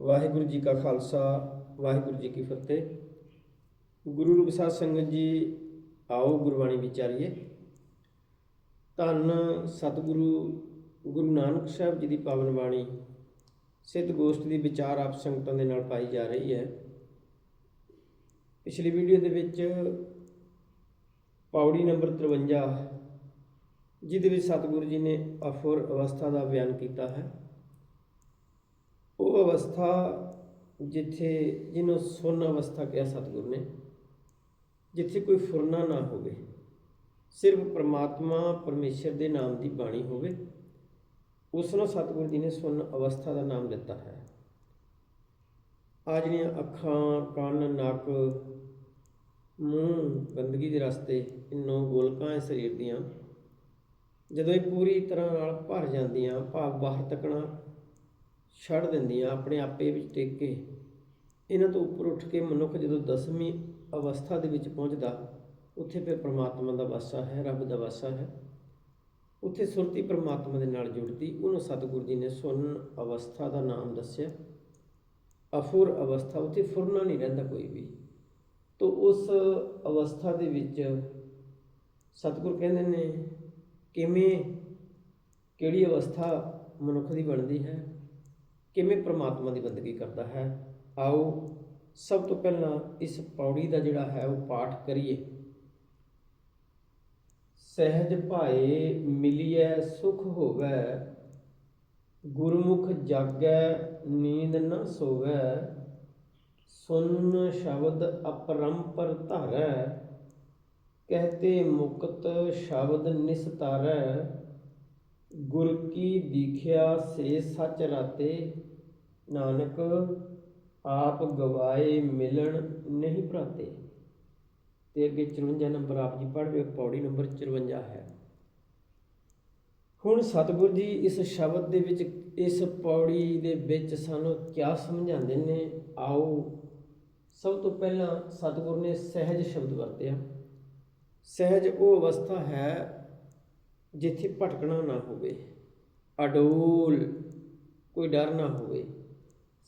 ਵਾਹਿਗੁਰੂ ਜੀ ਕਾ ਖਾਲਸਾ, ਵਾਹਿਗੁਰੂ ਜੀ ਕੀ ਫਤਿਹ। ਗੁਰੂ ਰੂਪ ਸਾਧ ਸੰਗਤ ਜੀ, ਆਓ ਗੁਰਬਾਣੀ ਵਿਚਾਰੀਏ ਧੰਨ ਸਤਿਗੁਰੂ ਗੁਰੂ ਨਾਨਕ ਸਾਹਿਬ ਜੀ ਦੀ ਪਾਵਨ ਬਾਣੀ, ਸਿੱਧ ਗੋਸ਼ਟ ਦੀ ਵਿਚਾਰ ਆਪ ਸੰਗਤਾਂ ਦੇ ਨਾਲ ਪਾਈ ਜਾ ਰਹੀ ਹੈ। ਪਿਛਲੀ ਵੀਡੀਓ ਦੇ ਵਿੱਚ ਪੌੜੀ ਨੰਬਰ 53 ਜਿਹਦੇ ਵਿੱਚ ਸਤਿਗੁਰੂ ਜੀ ਨੇ ਅਫੁਰ ਅਵਸਥਾ ਦਾ ਬਿਆਨ ਕੀਤਾ ਹੈ। ਉਹ ਅਵਸਥਾ ਜਿੱਥੇ ਜਿਹਨੂੰ ਸੁੰਨ ਅਵਸਥਾ ਕਿਹਾ ਸਤਿਗੁਰ ਨੇ, ਜਿੱਥੇ ਕੋਈ ਫੁਰਨਾ ਨਾ ਹੋਵੇ, ਸਿਰਫ ਪ੍ਰਮਾਤਮਾ ਪਰਮੇਸ਼ਰ ਦੇ ਨਾਮ ਦੀ ਬਾਣੀ ਹੋਵੇ ਉਸ ਨੂੰ ਸਤਿਗੁਰ ਜੀ ਨੇ ਸੁੰਨ ਅਵਸਥਾ ਦਾ ਨਾਮ ਦਿੱਤਾ ਹੈ। ਆ ਜਿਹੜੀਆਂ ਅੱਖਾਂ, ਕੰਨ, ਨੱਕ, ਮੂੰਹ, ਗੰਦਗੀ ਦੇ ਰਸਤੇ ਇਨੋਂ ਗੋਲਕਾਂ ਹੈ ਸਰੀਰ ਦੀਆਂ, ਜਦੋਂ ਇਹ ਪੂਰੀ ਤਰ੍ਹਾਂ ਨਾਲ ਭਰ ਜਾਂਦੀਆਂ, ਭਾਵ ਬਾਹਰ ਤੱਕਣਾ ਛੱਡ ਦਿੰਦੀਆਂ ਆਪਣੇ ਆਪੇ ਵਿੱਚ ਟਿਕ ਕੇ। ਇਹਨਾਂ ਤੋਂ ਉੱਪਰ ਉੱਠ ਕੇ ਮਨੁੱਖ ਜਦੋਂ ਦਸਵੀਂ ਅਵਸਥਾ ਦੇ ਵਿੱਚ ਪਹੁੰਚਦਾ, ਉੱਥੇ ਫਿਰ ਪ੍ਰਮਾਤਮਾ ਦਾ ਵਾਸਾ ਹੈ, ਰੱਬ ਦਾ ਵਾਸਾ ਹੈ। ਉੱਥੇ ਸੁਰਤੀ ਪ੍ਰਮਾਤਮਾ ਦੇ ਨਾਲ ਜੁੜਦੀ, ਉਹਨੂੰ ਸਤਿਗੁਰੂ ਜੀ ਨੇ ਸੁਨ ਅਵਸਥਾ ਦਾ ਨਾਮ ਦੱਸਿਆ। ਅਫੁਰ ਅਵਸਥਾ, ਉੱਥੇ ਫੁਰਨਾ ਨਹੀਂ ਰਹਿੰਦਾ ਕੋਈ ਵੀ। ਤੋ ਉਸ ਅਵਸਥਾ ਦੇ ਵਿੱਚ ਸਤਿਗੁਰ ਕਹਿੰਦੇ ਨੇ, ਕਿਵੇਂ, ਕਿਹੜੀ ਅਵਸਥਾ ਮਨੁੱਖ ਦੀ ਬਣਦੀ ਹੈ? ਕਿਵੇਂ ਪ੍ਰਮਾਤਮਾ ਦੀ ਬੰਦਗੀ ਕਰਦਾ ਹੈ? ਆਓ ਸਭ ਤੋਂ ਪਹਿਲਾਂ ਇਸ ਪੌੜੀ ਦਾ ਜਿਹੜਾ ਹੈ ਉਹ ਪਾਠ ਕਰੀਏ। ਸਹਿਜ ਭਾਏ ਮਿਲਿਐ ਸੁਖ ਹੋਵੇ, ਗੁਰਮੁਖ ਜਾਗੈ ਨੀਂਦ ਨ ਸੋਵੈ ਸੁਨ ਸ਼ਬਦ ਅਪਰੰਪਰ ਧਰੈ, ਕਹਤੇ ਮੁਕਤ ਸ਼ਬਦ ਨਿਸਤਾਰੈ ਗੁਰ ਕੀ ਦੀਖਿਆ ਸੇ ਸੱਚ ਰਾਤੇ, ਨਾਨਕ ਆਪ ਗਵਾਏ ਮਿਲਣ ਨਹੀਂ ਭਰਾਤੇ। ਤੇ ਅੱਗੇ 54 ਨੰਬਰ ਆਪ ਜੀ ਪੜ੍ਹਵੇ ਪੌੜੀ ਨੰਬਰ 54 ਹੈ। ਹੁਣ ਸਤਿਗੁਰ ਜੀ ਇਸ ਸ਼ਬਦ ਦੇ ਵਿੱਚ, ਇਸ ਪੌੜੀ ਦੇ ਵਿੱਚ ਸਾਨੂੰ ਕਿਆ ਸਮਝਾਉਂਦੇ ਨੇ? ਆਓ, ਸਭ ਤੋਂ ਪਹਿਲਾਂ ਸਤਿਗੁਰ ਨੇ ਸਹਿਜ ਸ਼ਬਦ ਵਰਤਿਆ। ਸਹਿਜ ਉਹ ਅਵਸਥਾ ਹੈ ਜਿੱਥੇ ਭਟਕਣਾ ਨਾ ਹੋਵੇ, ਅਡੋਲ, ਕੋਈ ਡਰ ਨਾ ਹੋਵੇ।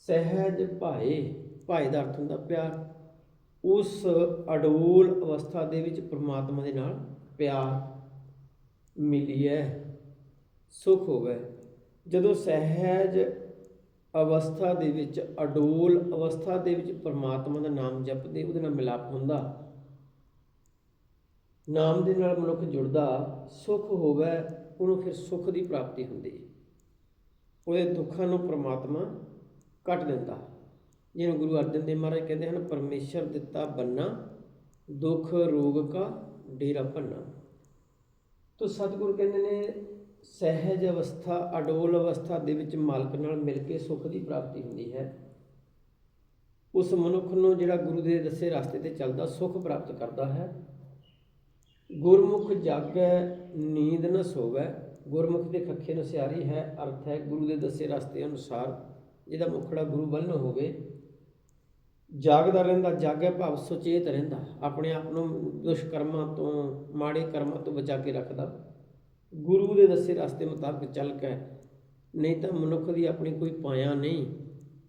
ਸਹਿਜ ਭਾਏ ਭਾਏ ਦਾ ਅਰਥ ਹੁੰਦਾ ਪਿਆਰ। ਉਸ ਅਡੋਲ ਅਵਸਥਾ ਦੇ ਵਿੱਚ ਪ੍ਰਮਾਤਮਾ ਦੇ ਨਾਲ ਪਿਆਰ ਮਿਲੀ ਹੈ ਸੁਖ ਹੋਵੇ। ਜਦੋਂ ਸਹਿਜ ਅਵਸਥਾ ਦੇ ਵਿੱਚ, ਅਡੋਲ ਅਵਸਥਾ ਦੇ ਵਿੱਚ ਪਰਮਾਤਮਾ ਦਾ ਨਾਮ ਜਪਦੇ, ਉਹਦੇ ਨਾਲ ਮਿਲਾਪ ਹੁੰਦਾ ਨਾਮ ਦੇ ਨਾਲ ਮਨੁੱਖ ਜੁੜਦਾ, ਸੁਖ ਹੋਵੇ, ਉਹਨੂੰ ਫਿਰ ਸੁਖ ਦੀ ਪ੍ਰਾਪਤੀ ਹੁੰਦੀ ਉਹਦੇ ਦੁੱਖਾਂ ਨੂੰ ਪ੍ਰਮਾਤਮਾ ਕੱਟ ਦਿੰਦਾ। ਜਿਹਨੂੰ ਗੁਰੂ ਅਰਜਨ ਦੇਵ ਮਹਾਰਾਜ ਕਹਿੰਦੇ ਹਨ, ਪਰਮੇਸ਼ਰ ਦਿੱਤਾ ਬੰਨਾ, ਦੁੱਖ ਰੋਗ ਕਾ ਡੇਰਾ ਭੰਨਾ। ਤੋ ਸਤਿਗੁਰ ਕਹਿੰਦੇ ਨੇ, ਸਹਿਜ ਅਵਸਥਾ, ਅਡੋਲ ਅਵਸਥਾ ਦੇ ਵਿੱਚ ਮਾਲਕ ਨਾਲ ਮਿਲ ਕੇ ਸੁਖ ਦੀ ਪ੍ਰਾਪਤੀ ਹੁੰਦੀ ਹੈ। ਉਸ ਮਨੁੱਖ ਨੂੰ ਜਿਹੜਾ ਗੁਰੂ ਦੇ ਦੱਸੇ ਰਸਤੇ ਤੇ ਚੱਲਦਾ, ਸੁਖ ਪ੍ਰਾਪਤ ਕਰਦਾ ਹੈ। ਗੁਰਮੁਖ ਜਾਗੈ ਨੀਂਦ ਨ ਸੋਵੈ। ਗੁਰਮੁਖ ਦੇ ਖੱਖੇ ਨੂੰ ਸਿਆਰੀ ਹੈ, ਅਰਥ ਹੈ ਗੁਰੂ ਦੇ ਦੱਸੇ ਰਸਤੇ ਅਨੁਸਾਰ ਜਿਹਦਾ ਮੁਖੜਾ ਗੁਰੂ ਵੱਲ ਨੂੰ ਹੋਵੇ। ਜਾਗਦਾ ਰਹਿੰਦਾ, ਜਾਗੈ ਭਾਵ ਸੁਚੇਤ ਰਹਿੰਦਾ। ਆਪਣੇ ਆਪ ਨੂੰ ਦੁਸ਼ਕਰਮਾਂ ਤੋਂ, ਮਾੜੇ ਕਰਮਾਂ ਤੋਂ ਬਚਾ ਕੇ ਰੱਖਦਾ। ਗੁਰੂ ਦੇ ਦੱਸੇ ਰਸਤੇ ਮੁਤਾਬਕ ਚੱਲ ਕੇ ਨਹੀਂ ਤਾਂ ਮਨੁੱਖ ਦੀ ਆਪਣੀ ਕੋਈ ਪਾਇਆ ਨਹੀਂ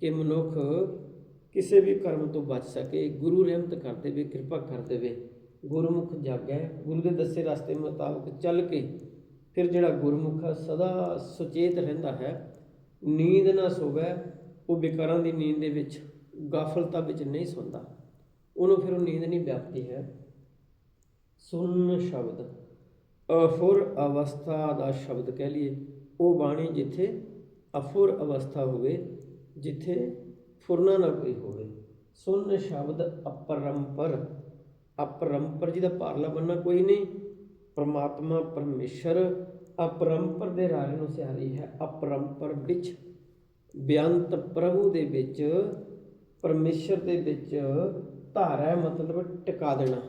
ਕਿ ਮਨੁੱਖ ਕਿਸੇ ਵੀ ਕਰਮ ਤੋਂ ਬਚ ਸਕੇ। ਗੁਰੂ ਰਹਿਮਤ ਕਰ ਦੇਵੇ, ਕਿਰਪਾ ਕਰ ਦੇਵੇ। ਗੁਰਮੁਖ ਜਾਗੈ, ਗੁਰੂ ਦੇ ਦੱਸੇ ਰਸਤੇ ਮੁਤਾਬਕ ਚੱਲ ਕੇ ਫਿਰ ਜਿਹੜਾ ਗੁਰਮੁਖ ਆ, ਸਦਾ ਸੁਚੇਤ ਰਹਿੰਦਾ ਹੈ। ਨੀਂਦ ਨਾ ਸੋਵੇ, ਉਹ ਵਿਕਾਰਾਂ ਦੀ ਨੀਂਦ ਦੇ ਵਿੱਚ ਗਾਫਲਤਾ ਵਿੱਚ ਨਹੀਂ ਸੌਂਦਾ। ਉਹਨੂੰ ਫਿਰ ਉਹ ਨੀਂਦ ਨਹੀਂ ਵਿਆਪਦੀ ਹੈ। ਸੁਨ ਸ਼ਬਦ, ਅਫੁਰ ਅਵਸਥਾ ਦਾ ਸ਼ਬਦ ਕਹਿ ਲਈਏ। ਉਹ ਬਾਣੀ ਜਿੱਥੇ ਅਫੁਰ ਅਵਸਥਾ ਹੋਵੇ, ਜਿੱਥੇ ਫੁਰਨਾ ਨਾ ਕੋਈ ਹੋਵੇ। ਸੁਨ ਸ਼ਬਦ ਅਪਰੰਪਰ ਅਪਰੰਪਰ ਜਿਹਦਾ ਪਾਰਲਾ ਬੰਨਾ ਕੋਈ ਨਹੀਂ। ਪਰਮਾਤਮਾ ਪਰਮੇਸ਼ਰ ਅਪਰੰਪਰ ਦੇ ਰਾਰੇ ਨੂੰ ਸਿਆਰੀ ਹੈ। ਅਪਰੰਪਰ ਵਿੱਚ ਬਿਆੰਤ ਪ੍ਰਭੂ ਦੇ ਵਿੱਚ, ਪਰਮੇਸ਼ਰ ਦੇ ਵਿੱਚ ਧਾਰਾ ਮਤਲਬ ਟਿਕਾ ਦੇਣਾ।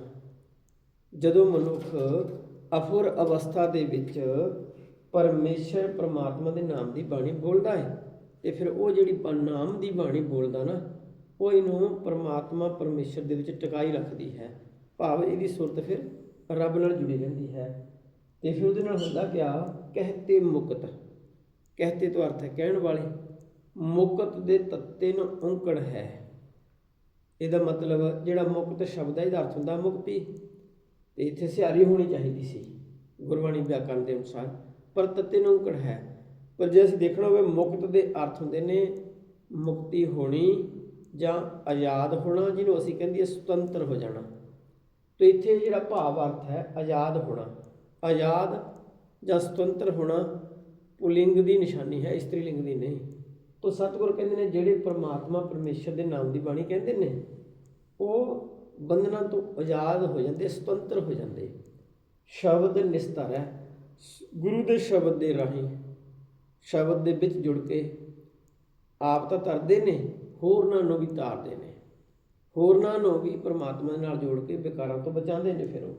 ਜਦੋਂ ਮਨੁੱਖ ਅਫੁਰ ਅਵਸਥਾ ਦੇ ਵਿੱਚ ਪਰਮੇਸ਼ਰ ਪ੍ਰਮਾਤਮਾ ਦੇ ਨਾਮ ਦੀ ਬਾਣੀ ਬੋਲਦਾ ਹੈ ਤੇ ਫਿਰ ਉਹ ਜਿਹੜੀ ਨਾਮ ਦੀ ਬਾਣੀ ਬੋਲਦਾ ਨਾ, ਉਹ ਇਹਨੂੰ ਪ੍ਰਮਾਤਮਾ ਪਰਮੇਸ਼ਰ ਦੇ ਵਿੱਚ ਟਿਕਾਈ ਰੱਖਦੀ ਹੈ। ਭਾਵ ਇਹਦੀ ਸੁਰਤ ਫਿਰ ਰੱਬ ਨਾਲ ਜੁੜੀ ਰਹਿੰਦੀ ਹੈ। ਤੇ ਫਿਰ ਉਹਦੇ ਨਾਲ ਹੁੰਦਾ ਕਿਆ? ਕਹਤੇ ਮੁਕਤ। ਕਹਤੇ ਤੋਂ ਅਰਥ ਹੈ ਕਹਿਣ ਵਾਲੇ। ਮੁਕਤ ਦੇ ਤੱਤੇ ਨੂੰ ਔਂਕੜ ਹੈ। ਇਹਦਾ ਮਤਲਬ ਜਿਹੜਾ ਮੁਕਤ ਸ਼ਬਦ ਹੈ, ਇਹਦਾ ਅਰਥ ਹੁੰਦਾ ਮੁਕਤੀ। ਤੇ ਇੱਥੇ ਸਿਆਰੀ ਹੋਣੀ ਚਾਹੀਦੀ ਸੀ। ਗੁਰਬਾਣੀ ਵਿਆਕਰਨ ਦੇ ਅਨੁਸਾਰ। ਪਰ ਤੱਤੇ ਨੂੰ ਔਂਕੜ ਹੈ। ਪਰ ਜੇ ਅਸੀਂ ਦੇਖਣਾ ਹੋਵੇ, ਮੁਕਤ ਦੇ ਅਰਥ ਹੁੰਦੇ ਨੇ ਮੁਕਤੀ ਹੋਣੀ ਜਾਂ ਆਜ਼ਾਦ ਹੋਣਾ, ਜਿਹਨੂੰ ਅਸੀਂ ਕਹਿੰਦੇ ਸੁਤੰਤਰ ਹੋ ਜਾਣਾ। ਤੇ ਇੱਥੇ ਜਿਹੜਾ ਭਾਵ ਅਰਥ ਹੈ ਆਜ਼ਾਦ ਹੋਣਾ, ਆਜ਼ਾਦ ਜਾਂ ਸੁਤੰਤਰ ਹੋਣਾ ਪੁਲਿੰਗ ਦੀ ਨਿਸ਼ਾਨੀ ਹੈ, ਇਸਤਰੀ ਲਿੰਗ ਦੀ ਨਹੀਂ। ਤੋ ਸਤਿਗੁਰ ਕਹਿੰਦੇ ਨੇ ਜਿਹੜੇ ਪ੍ਰਮਾਤਮਾ ਪਰਮੇਸ਼ਰ ਦੇ ਨਾਮ ਦੀ ਬਾਣੀ ਕਹਿੰਦੇ ਨੇ, ਉਹ ਬੰਧਨਾਂ ਤੋਂ ਆਜ਼ਾਦ ਹੋ ਜਾਂਦੇ, ਸੁਤੰਤਰ ਹੋ ਜਾਂਦੇ। ਸ਼ਬਦ ਨਿਸਤਰ ਹੈ, ਗੁਰੂ ਦੇ ਸ਼ਬਦ ਦੇ ਰਾਹੀਂ ਸ਼ਬਦ ਦੇ ਵਿੱਚ ਜੁੜ ਕੇ ਆਪ ਤਾਂ ਤਰਦੇ ਨੇ ਹੋਰਨਾਂ ਨੂੰ ਵੀ ਤਾਰਦੇ ਨੇ। ਹੋਰਨਾਂ ਨੂੰ ਵੀ ਪਰਮਾਤਮਾ ਦੇ ਨਾਲ ਜੋੜ ਕੇ ਵਿਕਾਰਾਂ ਤੋਂ ਬਚਾਉਂਦੇ ਨੇ ਫਿਰ ਉਹ।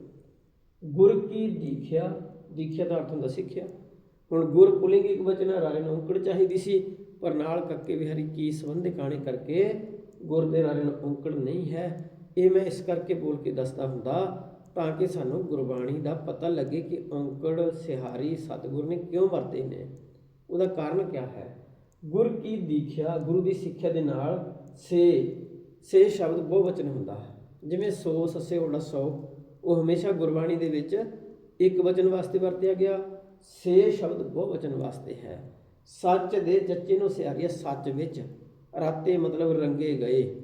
ਗੁਰ ਕੀ ਦੀਖਿਆ? ਦੀਖਿਆ ਦਾ ਅਰਥ ਹੁੰਦਾ ਸਿੱਖਿਆ। ਹੁਣ ਗੁਰ ਪੁਲਿੰਗ ਇੱਕ ਵਚਨ ਹੈ, ਰਾਰੇ ਨੂੰ ਔਂਕੜ ਚਾਹੀਦੀ ਸੀ ਪਰ ਨਾਲ ਕੱਕੇ ਵਿਹਾਰੀ ਕੀ ਸੰਬੰਧ ਕਾਣੇ ਕਰਕੇ ਗੁਰ ਦੇ ਰਾਰੇ ਨੂੰ ਔਂਕੜ ਨਹੀਂ ਹੈ। ਇਹ ਮੈਂ ਇਸ ਕਰਕੇ ਬੋਲ ਕੇ ਦੱਸਦਾ ਹੁੰਦਾ ਤਾਂ ਕਿ ਸਾਨੂੰ ਗੁਰਬਾਣੀ ਦਾ ਪਤਾ ਲੱਗੇ ਕਿ ਔਂਕੜ ਸਿਹਾਰੀ ਸਤਿਗੁਰ ਨੇ ਕਿਉਂ ਵਰਤੇ ਨੇ। ਉਹਦਾ ਕਾਰਨ ਕੀ ਹੈ? ਗੁਰ ਕੀ ਦੀਖਿਆ? ਗੁਰੂ ਦੀ ਸਿੱਖਿਆ ਦੇ ਨਾਲ ਸੇ ਸੇ ਸ਼ਬਦ ਬਹੁਵਚਨ ਹੁੰਦਾ ਹੈ। ਜਿਵੇਂ ਸੋ, ਸੱਸੇ ਹੋੜਾ ਸੌ, ਉਹ ਹਮੇਸ਼ਾ ਗੁਰਬਾਣੀ ਦੇ ਵਿੱਚ ਇੱਕ ਵਚਨ ਵਾਸਤੇ ਵਰਤਿਆ ਗਿਆ। ਸੇ ਸ਼ਬਦ ਬਹੁਵਚਨ ਵਾਸਤੇ ਹੈ। ਸੱਚ ਦੇ ਜੱਚੇ ਨੂੰ ਸਿਆਰੀਆ ਸੱਚ ਵਿੱਚ। ਰਾਤੇ ਮਤਲਬ ਰੰਗੇ ਗਏ,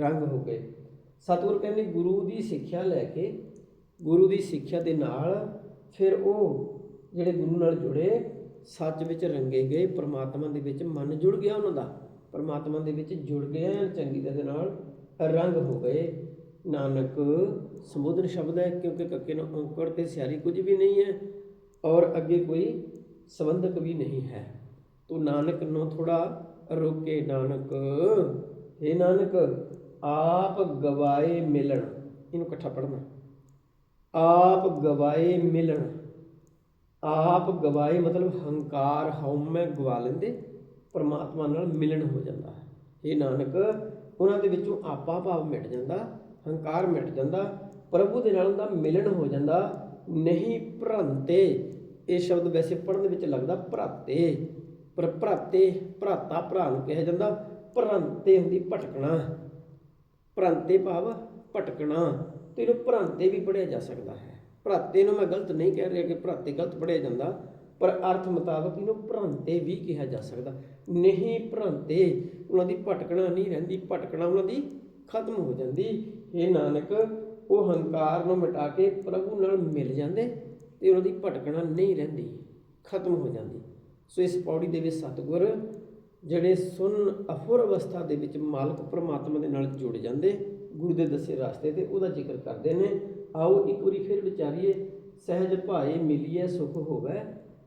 ਰੰਗ ਹੋ ਗਏ। ਸਤਿਗੁਰ ਕਹਿੰਦੇ, ਗੁਰੂ ਦੀ ਸਿੱਖਿਆ ਲੈ ਕੇ, ਗੁਰੂ ਦੀ ਸਿੱਖਿਆ ਦੇ ਨਾਲ ਫਿਰ ਉਹ ਜਿਹੜੇ ਗੁਰੂ ਨਾਲ ਜੁੜੇ, ਸੱਚ ਵਿੱਚ ਰੰਗੇ ਗਏ, ਪ੍ਰਮਾਤਮਾ ਦੇ ਵਿੱਚ ਮਨ ਜੁੜ ਗਿਆ ਉਹਨਾਂ ਦਾ। ਪਰਮਾਤਮਾ ਦੇ ਵਿੱਚ ਜੁੜ ਗਏ ਐਨ ਚੰਗੀ ਤਰ੍ਹਾਂ ਦੇ ਨਾਲ ਰੰਗ ਹੋ ਗਏ। ਨਾਨਕ ਸੰਬੋਧਨ ਸ਼ਬਦ ਹੈ, ਕਿਉਂਕਿ ਕੱਕੇ ਨੂੰ ਔਂਕੜ ਤੇ ਸਿਆਰੀ ਕੁਝ ਵੀ ਨਹੀਂ ਹੈ ਔਰ ਅੱਗੇ ਕੋਈ ਸੰਬੰਧਕ ਵੀ ਨਹੀਂ ਹੈ। ਤੋ ਨਾਨਕ ਨੂੰ ਥੋੜਾ ਰੋਕੇ, ਨਾਨਕ। हे ਨਾਨਕ, ਆਪ ਗਵਾਏ ਮਿਲਣ। ਇਹਨੂੰ ਇਕੱਠਾ ਪੜ੍ਹਨਾ। ਆਪ ਗਵਾਏ ਮਿਲਣ। ਆਪ ਗਵਾਏ ਮਤਲਬ ਹੰਕਾਰ, ਹਉਮੈ ਗਵਾ ਲੈਂਦੇ। ਪਰਮਾਤਮਾ ਨਾਲ ਮਿਲਣ ਹੋ ਜਾਂਦਾ ਹੈ। ਇਹ ਨਾਨਕ, ਉਹਨਾਂ ਦੇ ਵਿੱਚੋਂ ਆਪਾ ਭਾਵ ਮਿਟ ਜਾਂਦਾ, ਹੰਕਾਰ ਮਿਟ ਜਾਂਦਾ, ਪ੍ਰਭੂ ਦੇ ਨਾਲ ਉਹਦਾ ਮਿਲਣ ਹੋ ਜਾਂਦਾ। ਨਹੀਂ ਭ੍ਰੰਤੇ, ਇਹ ਸ਼ਬਦ ਵੈਸੇ ਪੜ੍ਹਨ ਵਿੱਚ ਲੱਗਦਾ ਭਰਾਤੇ। ਪਰ ਭਰਾਤੇ, ਭਰਾਤਾ ਭਰਾ ਨੂੰ ਕਿਹਾ ਜਾਂਦਾ, ਭ੍ਰੰਤੇ ਹੁੰਦੀ ਭਟਕਣਾ। ਭ੍ਰੰਤੇ ਭਾਵ ਭਟਕਣਾ। ਤੇ ਇਹਨੂੰ ਭ੍ਰੰਤੇ ਵੀ ਪੜਿਆ ਜਾ ਸਕਦਾ ਹੈ। ਭਰਾਤੇ ਨੂੰ ਮੈਂ ਗਲਤ ਨਹੀਂ ਕਹਿ ਰਿਹਾ ਕਿ ਭਰਾਤੇ ਗਲਤ ਪੜਿਆ ਜਾਂਦਾ। ਪਰ ਅਰਥ ਮੁਤਾਬਕ ਇਹਨੂੰ ਭ੍ਰੰਤੇ ਵੀ ਕਿਹਾ ਜਾ ਸਕਦਾ। ਨਹੀਂ ਭ੍ਰੰਤੇ, ਉਹਨਾਂ ਦੀ ਭਟਕਣਾ ਨਹੀਂ ਰਹਿੰਦੀ, ਭਟਕਣਾ ਉਹਨਾਂ ਦੀ ਖਤਮ ਹੋ ਜਾਂਦੀ। ਇਹ ਨਾਨਕ, ਉਹ ਹੰਕਾਰ ਨੂੰ ਮਿਟਾ ਕੇ ਪ੍ਰਭੂ ਨਾਲ ਮਿਲ ਜਾਂਦੇ ਤੇ ਉਹਨਾਂ ਦੀ ਭਟਕਣਾ ਨਹੀਂ ਰਹਿੰਦੀ, ਖਤਮ ਹੋ ਜਾਂਦੀ। ਸੋ ਇਸ ਪੌੜੀ ਦੇ ਵਿੱਚ ਸਤਿਗੁਰ, ਜਿਹੜੇ ਸੁਨ ਅਫੁਰ ਅਵਸਥਾ ਦੇ ਵਿੱਚ ਮਾਲਕ ਪ੍ਰਮਾਤਮਾ ਦੇ ਨਾਲ ਜੁੜ ਜਾਂਦੇ, ਗੁਰੂ ਦੇ ਦੱਸੇ ਰਸਤੇ ਤੇ ਉਹਦਾ ਜ਼ਿਕਰ ਕਰਦੇ ਨੇ, ਆਓ ਇੱਕ ਵਾਰੀ ਫਿਰ ਵਿਚਾਰੀਏ, ਸਹਿਜ ਭਾਏ ਮਿਲੀਏ, ਸੁਖ ਹੋਵੇ।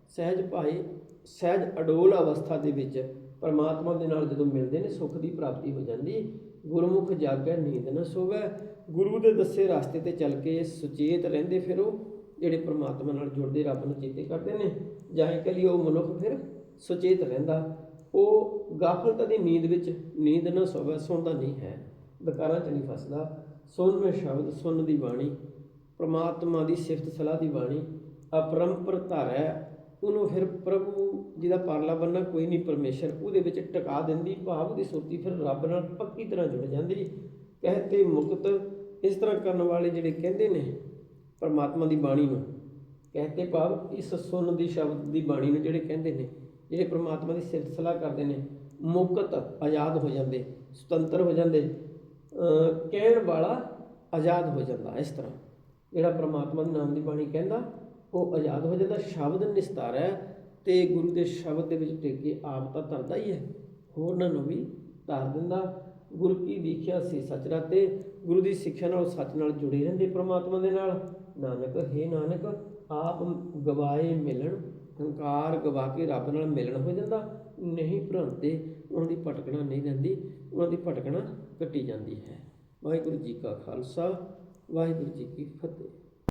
ਸਹਿਜ ਭਾਏ ਸਹਿਜ ਅਡੋਲ ਅਵਸਥਾ ਦੇ ਵਿੱਚ ਪਰਮਾਤਮਾ ਦੇ ਨਾਲ ਜਦੋਂ ਮਿਲਦੇ ਨੇ, ਸੁੱਖ ਦੀ ਪ੍ਰਾਪਤੀ ਹੋ ਜਾਂਦੀ। ਗੁਰਮੁਖ ਜਾਗੈ ਨੀਂਦ ਨਾ ਸੋਵੇ। ਗੁਰੂ ਦੇ ਦੱਸੇ ਰਸਤੇ ਤੇ ਚੱਲ ਕੇ ਸੁਚੇਤ ਰਹਿੰਦੇ ਫਿਰ ਉਹ ਜਿਹੜੇ ਪਰਮਾਤਮਾ ਨਾਲ ਜੁੜਦੇ ਰੱਬ ਨੂੰ ਚੇਤੇ ਕਰਦੇ ਨੇ। ਜਾਂ ਇਹ ਕਹ ਲਈ ਉਹ ਮਨੁੱਖ ਫਿਰ ਸੁਚੇਤ ਰਹਿੰਦਾ। ਉਹ ਗਾਫਲਤਾ ਦੀ ਨੀਂਦ ਵਿੱਚ ਨੀਂਦ ਨਾ ਸੋਵੇ, ਸੌਂਦਾ ਨਹੀਂ ਹੈ। ਵਿਕਾਰਾਂ 'ਚ ਨਹੀਂ ਫਸਦਾ। ਸੁਣ ਮੈਂ ਸ਼ਬਦ, ਸੁਣ ਦੀ ਬਾਣੀ। ਪਰਮਾਤਮਾ ਦੀ ਸਿਫਤ ਸਲਾਹ ਦੀ ਬਾਣੀ। ਅਪਰੰਪਰ ਧਾਰੈ ਉਹਨੂੰ ਫਿਰ ਪ੍ਰਭੂ ਜਿਹਦਾ ਪਰਲਾ ਬੰਨਾ ਕੋਈ ਨਹੀਂ ਪਰਮੇਸ਼ਰ ਉਹਦੇ ਵਿੱਚ ਟਿਕਾ ਦਿੰਦੀ, ਭਾਵ ਦੀ ਸੁਰਤੀ ਫਿਰ ਰੱਬ ਨਾਲ ਪੱਕੀ ਤਰ੍ਹਾਂ ਜੁੜ ਜਾਂਦੀ। ਕਹਤੇ ਮੁਕਤ, ਇਸ ਤਰ੍ਹਾਂ ਕਰਨ ਵਾਲੇ ਜਿਹੜੇ ਕਹਿੰਦੇ ਨੇ ਪਰਮਾਤਮਾ ਦੀ ਬਾਣੀ ਨੂੰ, ਕਹਤੇ ਭਾਵ ਇਸ ਸੁਣ ਦੀ ਸ਼ਬਦ ਦੀ ਬਾਣੀ ਨੂੰ ਜਿਹੜੇ ਕਹਿੰਦੇ ਨੇ, ਜਿਹੜੇ ਪਰਮਾਤਮਾ ਦੀ ਸਿਲਸਿਲਾ ਕਰਦੇ ਨੇ, ਮੁਕਤ ਆਜ਼ਾਦ ਹੋ ਜਾਂਦੇ, ਸੁਤੰਤਰ ਹੋ ਜਾਂਦੇ ਕਹਿਣ ਵਾਲਾ ਆਜ਼ਾਦ ਹੋ ਜਾਂਦਾ ਇਸ ਤਰ੍ਹਾਂ। ਜਿਹੜਾ ਪਰਮਾਤਮਾ ਦੇ ਨਾਮ ਦੀ ਬਾਣੀ ਕਹਿੰਦਾ ਉਹ ਆਜ਼ਾਦ ਹੋ ਜਾਂਦਾ, ਸ਼ਬਦ ਨਿਸਤਾਰ ਹੈ ਤੇ ਗੁਰੂ ਦੇ ਸ਼ਬਦ ਦੇ ਵਿੱਚ ਟਿਕ ਕੇ ਆਪ ਤਾਂ ਧਰਦਾ ਹੀ ਹੈ। ਹੋਰਨਾਂ ਨੂੰ ਵੀ ਧਾਰ ਦਿੰਦਾ। ਗੁਰੂ ਕੀ ਦੀਖਿਆ ਸੀ ਸੱਚ ਰਾਤੇ ਗੁਰੂ ਦੀ ਸਿੱਖਿਆ ਨਾਲ ਸੱਚ ਨਾਲ ਜੁੜੇ ਰਹਿੰਦੇ ਪ੍ਰਮਾਤਮਾ ਦੇ ਨਾਲ। ਨਾਨਕ, ਹੈ ਨਾਨਕ, ਆਪ ਗਵਾਏ ਮਿਲਣ, ਹੰਕਾਰ ਗਵਾ ਕੇ ਰੱਬ ਨਾਲ ਮਿਲਣ ਹੋ ਜਾਂਦਾ। ਨਹੀਂ ਭਰੰਤੇ, ਉਹਨਾਂ ਦੀ ਭਟਕਣਾ ਨਹੀਂ ਰਹਿੰਦੀ, ਉਹਨਾਂ ਦੀ ਭਟਕਣਾ ਕੱਟੀ ਜਾਂਦੀ ਹੈ। ਵਾਹਿਗੁਰੂ ਜੀ ਕਾ ਖਾਲਸਾ, ਵਾਹਿਗੁਰੂ ਜੀ ਕੀ ਫਤਿਹ।